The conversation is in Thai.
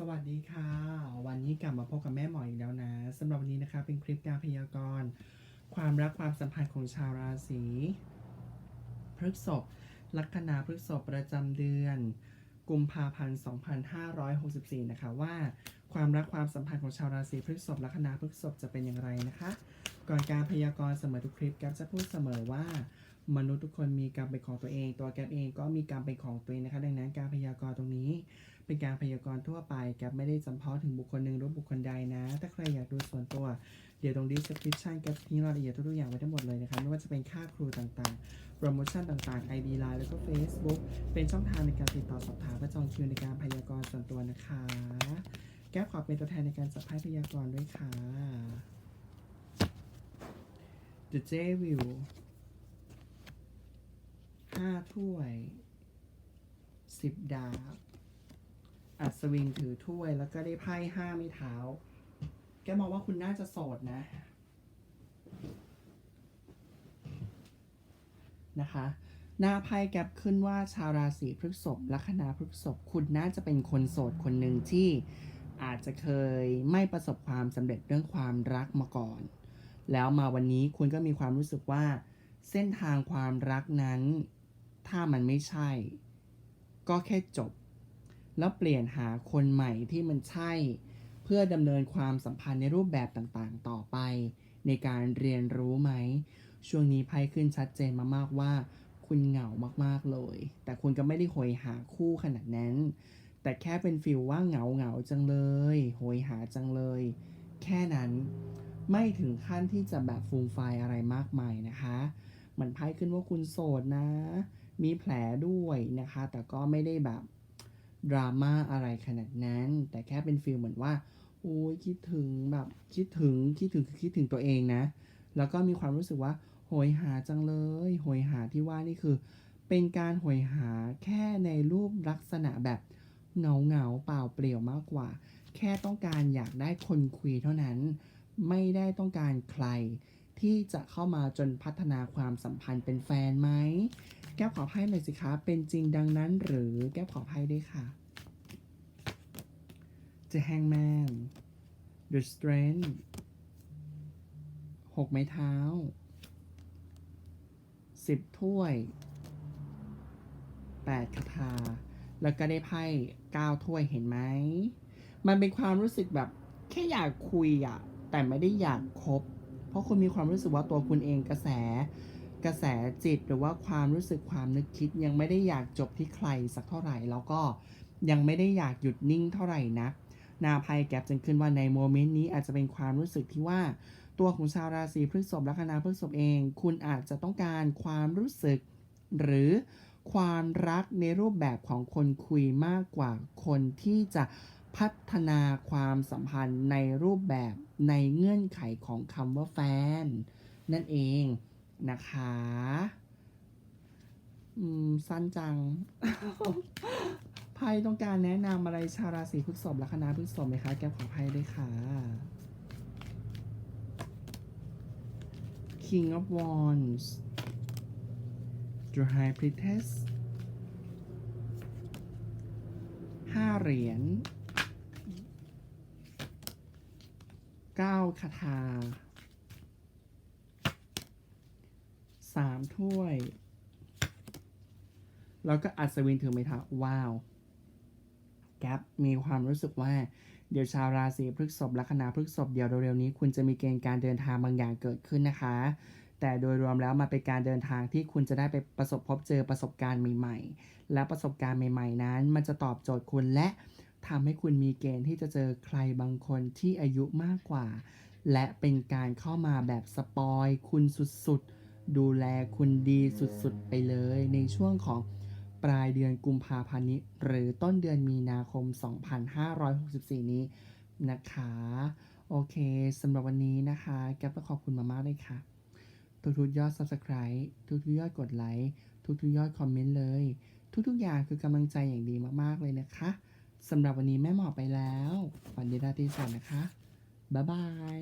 สวัสดีค่ะ วันนี้กลับมาพบกับแม่หมออีกแล้วนะสำหรับวันนี้นะคะเป็นคลิปการพยากรณ์ ความรักความสัมพันธ์ของชาวราศีพฤษภลัคนาพฤษภประจำเดือนกุมภาพันธ์2564 นะคะว่าความรักความสัมพันธ์ของชาวราศีพฤษภลัคนาพฤษภจะเป็นอย่างไรนะคะ ก่อนการพยากรณ์เสมอทุกคลิปแก๊ปจะพูดเสมอว่า มนุษย์ทุกคนมีกรรมเป็นของตัวเอง ตัวแก๊ปเองก็มีกรรมเป็นของตัวเองนะคะ ดังนั้นการพยากรณ์ตรงนี้ เป็นการพยากรณ์ทั่วไปแก๊ปไม่ได้จำเพาะถึงบุคคลหนึ่งหรือบุคคลใดนะ ถ้าใครอยากดูส่วนตัว เดี๋ยวตรง description แก๊ปทิ้งรายละเอียดทุกๆอย่างไว้ทั้งหมดเลยนะคะ ไม่ว่าจะเป็นค่าครูต่างๆ โปรโมชั่นต่างๆ ID Line แล้วก็ Facebook เป็นช่องทางในการติดต่อสอบถามและจองคิวในการพยากรณ์ส่วนตัวนะคะ แก๊ปขอเป็นตัวแทนในการจับไพ่พยากรณ์ด้วยค่ะ The J View ห้าถ้วยสิบดาบอัศวินถือถ้วยแล้วก็ได้ไพ่ห้าไม้เท้า แกมองว่าคุณน่าจะโสดนะ นะคะ หน้าไพ่แกปขึ้นว่าชาวราศีพฤษภลัคนาพฤษภคุณน่าจะเป็นคนโสดคนหนึ่งที่อาจจะเคยไม่ประสบความสำเร็จเรื่องความรักมาก่อน แล้วมาวันนี้คุณก็มีความรู้สึกว่า เส้นทางความรักนั้น ถ้ามันไม่ใช่ ก็แค่จบ แล้วเปลี่ยนหาคนใหม่ที่มันใช่ เพื่อดำเนินความสัมพันธ์ในรูปแบบต่างๆ ต่อไป ในการเรียนรู้ไหม ช่วงนี้ไพ่ขึ้นชัดเจนมามากว่า คุณเหงามากๆเลย แต่คุณก็ไม่ได้โหยหาคู่ขนาดนั้น แต่แค่เป็นฟิลว่าเหงาเหงาๆจังเลยโหยหาจังเลย แค่นั้นไม่ถึงขั้นที่จะแบบฟูมไฟอะไรมากมายนะคะเหมือนไพ่ขึ้นว่าคุณโสดนะ มีแผลด้วยนะคะ แต่ก็ไม่ได้แบบดราม่าอะไรขนาดนั้น แต่แค่เป็นฟีลเหมือนว่าโอ้ยคิดถึงแบบคิดถึงคิดถึงคือคิดถึงตัวเองนะ แล้วก็มีความรู้สึกว่าโหยหาจังเลยโหยหาที่ว่านี่คือ เป็นการโหยหาแค่ในรูปลักษณะแบบเหงาเหงาเปล่าเปลี่ยวมากกว่า แค่ต้องการอยากได้คนคุยเท่านั้น ไม่ได้ต้องการใคร ที่จะเข้ามาจนพัฒนาความสัมพันธ์เป็นแฟนไหม แก้วขอไพ่หน่อยสิคะ เป็นจริงดังนั้นหรือแก้วขอไพ่ด้วยค่ะ The Hangman The Strength หกไม้เท้าสิบถ้วยแปดคาถาแล้วก็ได้ไพ่เก้าถ้วยเห็นไหม มันเป็นความรู้สึกแบบแค่อยากคุยอะแต่ไม่ได้อยากคบ เพราะคุณมีความรู้สึกว่าตัวคุณเองกระแสกระแสจิตหรือว่าความรู้สึกความนึกคิดยังไม่ได้อยากจบที่ใครสักเท่าไหร่ แล้วก็ยังไม่ได้อยากหยุดนิ่งเท่าไหร่นักนาภัยแก็บจึงขึ้นว่าในโมเมนต์นี้อาจจะเป็นความรู้สึกที่ว่าตัวของชาวราศีพฤษภลัคนาพฤษภเอง คุณอาจจะต้องการความรู้สึก หรือความรักในรูปแบบของคนคุยมากกว่าคนที่จะ พัฒนาความสัมพันธ์ในรูปแบบในเงื่อนไขของคำว่าแฟน นั่นเองนะคะอืมสั้นจังไพ่ต้องการแนะนำอะไรชาวราศีพฤษภและคณะพฤษภไหมคะแก้วขอไพ่ด้วยค่ะ King of Wands The High Priestess ห้าเหรียญเก้าคาถาสามถ้วย แล้วก็อัศวินถือไม้เท้าว้าวแก๊ปมีความรู้สึกว่าเดี๋ยวชาวราศีพฤษภลัคนาพฤษภเดี๋ยวเร็วๆนี้ คุณจะมีเกณฑ์การเดินทางบางอย่างเกิดขึ้นนะคะ แต่โดยรวมแล้วมาเป็นการเดินทางที่คุณจะได้ไปประสบพบเจอประสบการณ์ใหม่ ๆ และประสบการณ์ใหม่ ๆ นั้น มันจะตอบโจทย์คุณและ ทำให้คุณมีเกณฑ์ที่จะเจอใครบางคนที่อายุมากกว่า และเป็นการเข้ามาแบบสปอยคุณสุดๆ ดูแลคุณดีสุดๆ ไปเลย ในช่วงของปลายเดือนกุมภาพันธ์นี้ หรือต้นเดือนมีนาคม 2564 นี้นะคะ โอเคสำหรับวันนี้นะคะแก๊ปต้องขอบคุณมามากเลยค่ะ ทุกๆยอด Subscribe ทุกๆยอดกดไลค์ทุกๆยอดคอมเมนต์เลย ทุกๆอย่างคือกำลังใจอย่างดีมากๆเลยนะคะ สำหรับวันนี้แม่หมอไปแล้ว ฝันดีราตรีสวัสดิ์นะคะ บ๊ายบาย